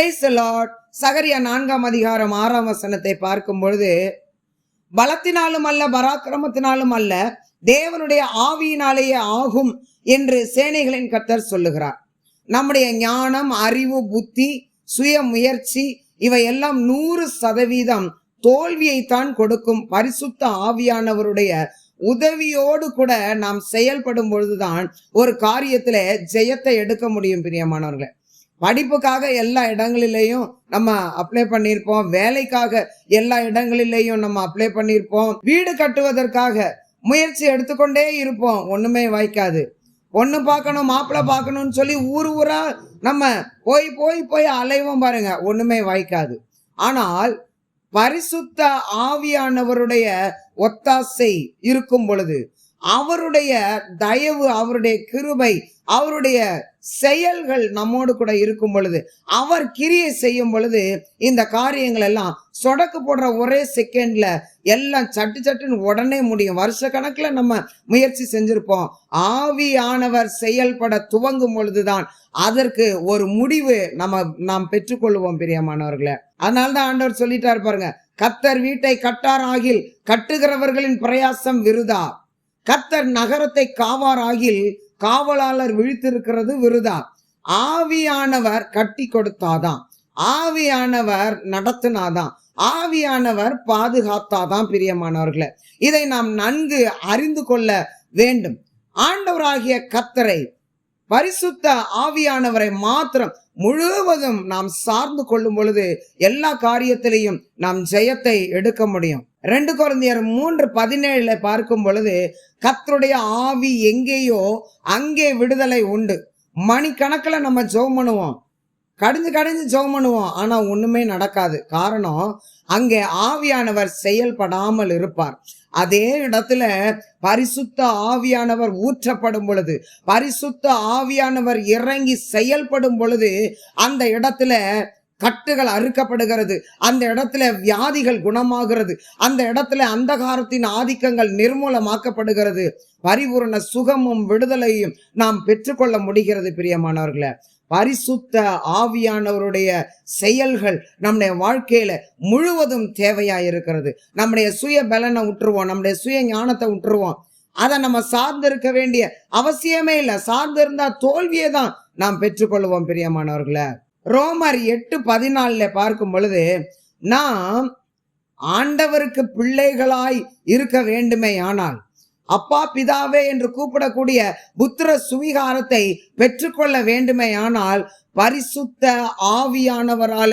Brace Lord சகரியா நான்காம் அதிகாரம் ஆறாம் வசனத்தை பார்க்கும் பொழுது பலத்தினாலும் அல்ல பராக்கிரமத்தினாலும் அல்ல தேவனுடைய ஆவியினாலேயே ஆகும் என்று சேனைகளின் கத்தர் சொல்லுகிறார். நம்முடைய ஞானம் அறிவு புத்தி சுய முயற்சி இவையெல்லாம் நூறு சதவீதம் தோல்வியைத்தான் கொடுக்கும் பரிசுத்த ஆவியானவருடைய உதவியோடு கூட நாம் செயல்படும் பொழுதுதான் ஒரு காரியத்தில் ஜெயத்தை எடுக்க முடியும் பிரியமானவர்களை. படிப்புக்காக எல்லா இடங்களிலேயும் நம்ம அப்ளை பண்ணியிருப்போம். வேலைக்காக எல்லா இடங்களிலேயும் நம்ம அப்ளை பண்ணியிருப்போம். வீடு கட்டுவதற்காக முயற்சி எடுத்துக்கொண்டே இருப்போம். ஒன்றுமே வாய்க்காது. பொண்ணு பார்க்கணும் மாப்பிள்ளை பார்க்கணும்னு சொல்லி ஊர் ஊரா நம்ம போய் போய் போய் அலைவோம் பாருங்க. ஒன்றுமே வாய்க்காது. ஆனால் பரிசுத்த ஆவியானவருடைய ஒத்தாசை இருக்கும் பொழுது அவருடைய தயவு அவருடைய கிருபை அவருடைய செயல்கள் நம்மோடு கூட இருக்கும் பொழுது அவர் கிரியை செய்யும் பொழுது இந்த காரியங்கள் எல்லாம் சொடக்கு போடுற ஒரே செகண்ட்ல எல்லாம் சட்டு சட்டுன்னு உடனே முடியும். வருஷ கணக்கில் நம்ம முயற்சி செஞ்சிருப்போம். ஆவியானவர் செயல்பட துவங்கும் பொழுதுதான் அதற்கு ஒரு முடிவு நம்ம நாம் பெற்றுக்கொள்வோம் பிரியமானவர்களை. அதனால்தான் ஆண்டவர் சொல்லிட்டார் பாருங்க கத்தர் வீட்டை கட்டார் ஆகில் கட்டுகிறவர்களின் பிரயாசம் விருதா? கத்தர் நகரத்தை காவாராகில் காவலாளர் விழித்திருக்கிறது விருதா? ஆவியானவர் கட்டி கொடுத்தாதான் ஆவியானவர் நடத்தினாதான் ஆவியானவர் பாதுகாத்தாதான் பிரியமானவர்களை. இதை நாம் நன்கு அறிந்து கொள்ள வேண்டும். ஆண்டவராகிய கத்தரை பரிசுத்த ஆவியானவரை மாத்திரம் முழுவதும் நாம் சார்ந்து கொள்ளும் பொழுது எல்லா காரியத்திலையும் நாம் ஜெயத்தை எடுக்க முடியும். ரெண்டு குழந்தையர் மூன்று பதினேழுல பார்க்கும் பொழுது கத்தருடைய ஆவி எங்கேயோ அங்கே விடுதலை உண்டு. மணிக்கணக்கில் நம்ம ஜெபம் பண்ணுவோம். கடிஞ்சு கடிஞ்சு ஜோம் பண்ணுவோம். ஆனால் ஒன்றுமே நடக்காது. காரணம் அங்கே ஆவியானவர் செயல்படாமல் இருப்பார். அதே இடத்துல பரிசுத்த ஆவியானவர் ஊற்றப்படும் பொழுது பரிசுத்த ஆவியானவர் இறங்கி செயல்படும் பொழுது அந்த இடத்துல கட்டுகள் அறுக்கப்படுகிறது. அந்த இடத்துல வியாதிகள் குணமாகிறது. அந்த இடத்துல அந்தகாரத்தின் ஆதிக்கங்கள் நிர்மூலமாக்கப்படுகிறது. பரிபூரண சுகமும் விடுதலையும் நாம் பெற்றுக்கொள்ள முடிகிறது பிரியமானவர்களே. பரிசுத்த ஆவியானவருடைய செயல்கள் நம்முடைய வாழ்க்கையில முழுவதும் தேவையா இருக்கிறது நம்முடைய சுய பலனை விட்டுருவோம் நம்முடைய சுய ஞானத்தை விட்டுருவோம் அதை நம்ம சார்ந்து இருக்க வேண்டிய அவசியமே இல்லை. சார்ந்து இருந்தா தோல்வியை தான் நாம் பெற்றுக்கொள்வோம் பிரியமானவர்களை. ரோமர் எட்டு பதினாலுல பார்க்கும் பொழுது நாம் ஆண்டவருக்கு பிள்ளைகளாய் இருக்க வேண்டுமே ஆனால் அப்பா பிதாவே என்று கூப்பிடக்கூடிய புத்திர சுவிகாரத்தை பெற்றுக்கொள்ள வேண்டுமே ஆனால் பரிசுத்த ஆவியானவரால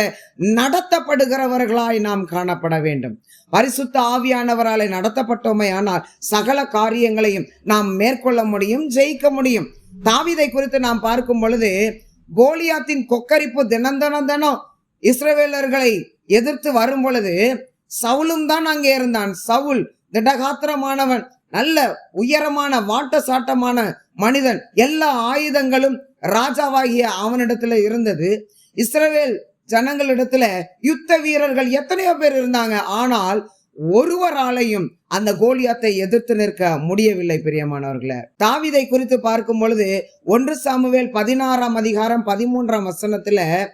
நடத்தப்படுகிறவர்களாய் நாம் காணப்பட வேண்டும். பரிசுத்த ஆவியானவரால நடத்தப்பட்டோமே ஆனால் சகல காரியங்களையும் நாம் மேற்கொள்ள முடியும் ஜெயிக்க முடியும். தாவிதை குறித்து நாம் பார்க்கும் பொழுது கோலியாத்தின் கொக்கரிப்பு தினம் தினம் தினம் இஸ்ரவேலர்களை எதிர்த்து வரும் பொழுது சவுலும் தான் அங்கே இருந்தான். சவுல் திடகாத்திரமானவன் நல்ல உயரமான வாட்ட சாட்டமான மனிதன். எல்லா ஆயுதங்களும் ராஜாவாகிய அவனிடத்துல இருந்தது. இஸ்ரவேல் ஜனங்களிடத்துல யுத்த வீரர்கள் எத்தனையோ பேர் இருந்தாங்க. ஆனால் ஒருவராலையும் அந்த கோலியாத்தை எதிர்த்து நிற்க முடியவில்லை பிரியமானவர்களே. தாவிதை குறித்து பார்க்கும் பொழுது ஒன்று சாமுவேல் பதினாறாம் அதிகாரம் பதிமூன்றாம் வசனத்துல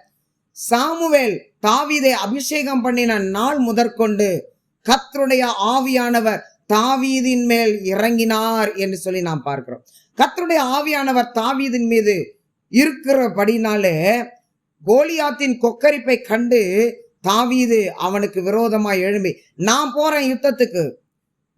சாமுவேல் தாவீதை அபிஷேகம் பண்ணின நாள் முதற்கொண்டு கத்தருடைய ஆவியானவர் தாவீதின் மேல் இறங்கினார் என்று சொல்லி நாம் பார்க்கிறோம். கத்தருடைய ஆவியானவர் தாவீதின் மீது இருக்கிறபடினாலே கோலியாத்தின் கொக்கரிப்பை கண்டு தாவீது அவனுக்கு விரோதமாக எழும்பி நான் போகிறேன் யுத்தத்துக்கு.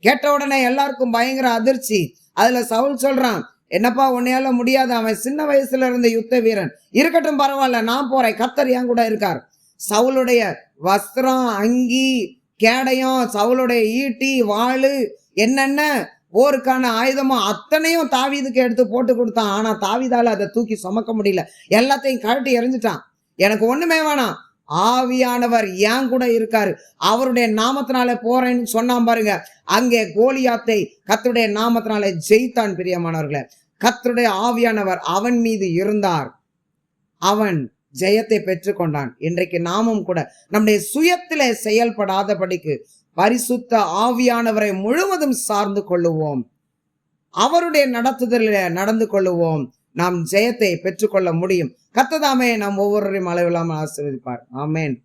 கேட்ட உடனே எல்லாருக்கும் பயங்கர அதிர்ச்சி. அதில் சவுல் சொல்கிறான் என்னப்பா உன்னையால முடியாது. அவன் சின்ன வயசுல இருந்த யுத்த வீரன். இருக்கட்டும் பரவாயில்ல நான் போறேன். கத்தர் என் கூட இருக்கார். சவுளுடைய வஸ்திரம் அங்கி கேடயம் சவுளுடைய ஈட்டி வாழு என்னென்ன போருக்கான ஆயுதமும் அத்தனையும் தாவீதுக்கு எடுத்து போட்டு கொடுத்தான். ஆனா தாவிதால அதை தூக்கி சுமக்க முடியல. எல்லாத்தையும் கழட்டி எறிஞ்சிட்டான். எனக்கு ஒண்ணுமே வேணாம். ஆவியானவர் ஏன் கூட இருக்காரு? அவருடைய நாமத்தினால போறேன்னு சொன்னான் பாருங்க. அங்கே கோலியாத்தை கத்தருடைய நாமத்தினால ஜெயித்தான் பிரியமானவர்களே. கத்தருடைய ஆவியானவர் அவன் மீது இருந்தார். அவன் ஜெயத்தை பெற்றுக்கொண்டான். இன்றைக்கு நாமும் கூட நம்முடைய சுயத்தில் செயல்படாதபடிக்கு பரிசுத்த ஆவியானவரை முழுவதும் சார்ந்து கொள்ளுவோம். அவருடைய நடத்துதலில் நடந்து கொள்ளுவோம். நாம் ஜெயத்தை பெற்றுக்கொள்ள முடியும். கர்த்ததாமே நாம் ஒவ்வொருவரையும் அளவில்லாமல் ஆசீர்வதிப்பார். ஆமேன்.